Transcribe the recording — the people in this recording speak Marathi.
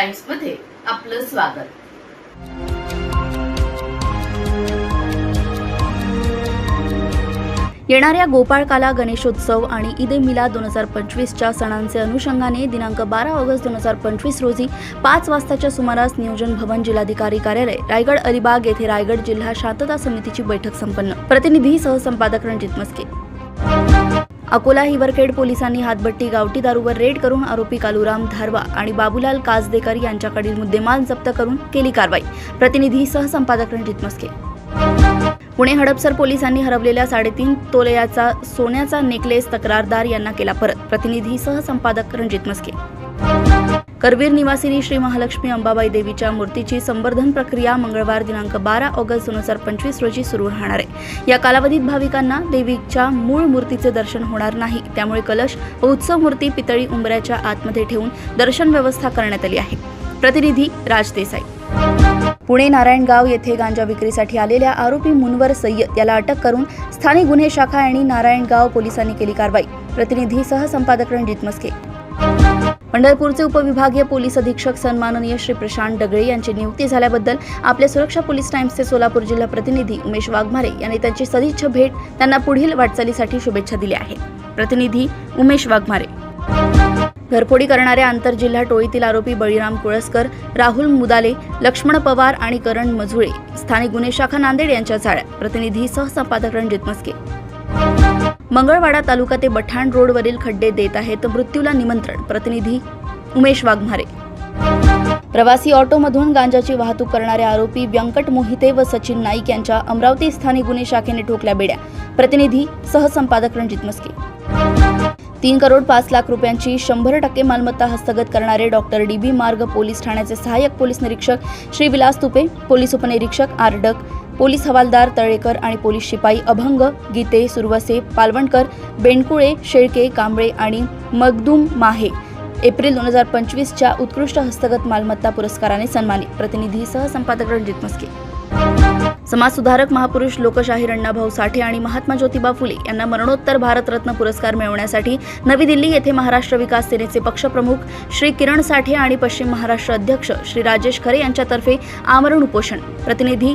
टाइम्समध्ये आपलं स्वागत. येणाऱ्या गोपाळकाला गणेशोत्सव आणि ईद ए मिला दोन हजार पंचवीसच्या सणांचे अनुषंगाने दिनांक बारा ऑगस्ट दोन हजार पंचवीस रोजी पाच वाजताच्या सुमारास नियोजन भवन जिल्हाधिकारी कार्यालय रायगड अलिबाग येथे रायगड जिल्हा शांतता समितीची बैठक संपन्न. प्रतिनिधी सहसंपादक रणजित मस्के. अकोला हिवरखेड पोलिसांनी हातभट्टी गावठी दारूवर रेड करून आरोपी कालुराम धारवा आणि बाबूलाल काजदेकर यांच्याकडील मुद्देमाल जप्त करून केली कारवाई. प्रतिनिधी सहसंपादक रणजित मस्के. पुणे हडपसर पोलिसांनी हरवलेल्या साडेतीन तोलयाचा सोन्याचा नेकलेस तक्रारदार यांना केला परत. प्रतिनिधी सहसंपादक रणजित मस्के. करवीर निवासिनी श्री महालक्ष्मी अंबाबाई देवीच्या मूर्तीची संवर्धन प्रक्रिया मंगळवार दिनांक बारा ऑगस्ट दोन हजार पंचवीस रोजी सुरू राहणार आहे. या कालावधीत भाविकांना देवीच्या मूळ मूर्तीचे दर्शन होणार नाही. त्यामुळे कलश व उत्सव मूर्ती पितळी उंबऱ्याच्या आतमध्ये ठेवून दर्शन व्यवस्था करण्यात आली आहे. प्रतिनिधी राज देसाई. पुणे नारायणगाव येथे गांजा विक्रीसाठी आलेल्या आरोपी मुनवर सय्यद याला अटक करून स्थानिक गुन्हे शाखा आणि नारायणगाव पोलिसांनी केली कारवाई. प्रतिनिधी सहसंपादक रणजित मस्के. पंढरपूरचे उपविभागीय पोलीस अधीक्षक सन्माननीय श्री प्रशांत डगळे यांची नियुक्ती झाल्याबद्दल आपल्या सुरक्षा पोलीस टाइम्सचे सोलापूर जिल्हा प्रतिनिधी उमेश वाघमारे यांनी त्यांची सदिच्छा भेट त्यांना पुढील वाटचालीसाठी शुभेच्छा दिल्या आहेत. प्रतिनिधी उमेश वाघमारे. घरफोडी करणाऱ्या आंतरजिल्हा टोळीतील आरोपी बळीराम कुळसकर राहुल मुदाले लक्ष्मण पवार आणि करण मजुळे स्थानिक गुन्हे शाखा नांदेड यांच्या चाळ्या प्रतिनिधी सहसंपादक रणजित मस्के. मंगळवाडा तालुका ते बठाण रोडवरील खड्डे देत आहेत. मृत्यूला निमंत्रण प्रतिनिधी उमेश वाघमारे. प्रवासी ऑटोमधून गांजाची वाहतूक करणारे आरोपी व्यंकट मोहिते व सचिन नाईक यांच्या अमरावती स्थानिक गुन्हे शाखेने ठोकल्या बेड्या. प्रतिनिधी सहसंपादक रणजित मस्के. तीन करोड पाच लाख रुपयांची शंभर टक्के मालमत्ता हस्तगत करणारे डॉक्टर डी बी मार्ग पोलीस ठाण्याचे सहाय्यक पोलीस निरीक्षक श्री विलास तुपे पोलीस उपनिरीक्षक आरडक पोलीस हवालदार तळेकर आणि पोलीस शिपाई अभंग गीते सुरवसे पालवणकर बेणकुळे शेळके कांबळे आणि मगदूम माहे एप्रिल दोन हजार पंचवीसच्या उत्कृष्ट हस्तगत मालमत्ता पुरस्काराने सन्मानित. प्रतिनिधी सहसंपादक रणजित मस्के. समाजसुधारक महापुरुष लोकशाहीर अण्णाभाऊ साठे आणि महात्मा ज्योतिबा फुले यांना मरणोत्तर भारतरत्न पुरस्कार मिळवण्यासाठी नवी दिल्ली येथे महाराष्ट्र विकास सेनेचे पक्षप्रमुख श्री किरण साठे आणि पश्चिम महाराष्ट्र अध्यक्ष श्री राजेश खरे यांच्यातर्फे आमरण उपोषण. प्रतिनिधी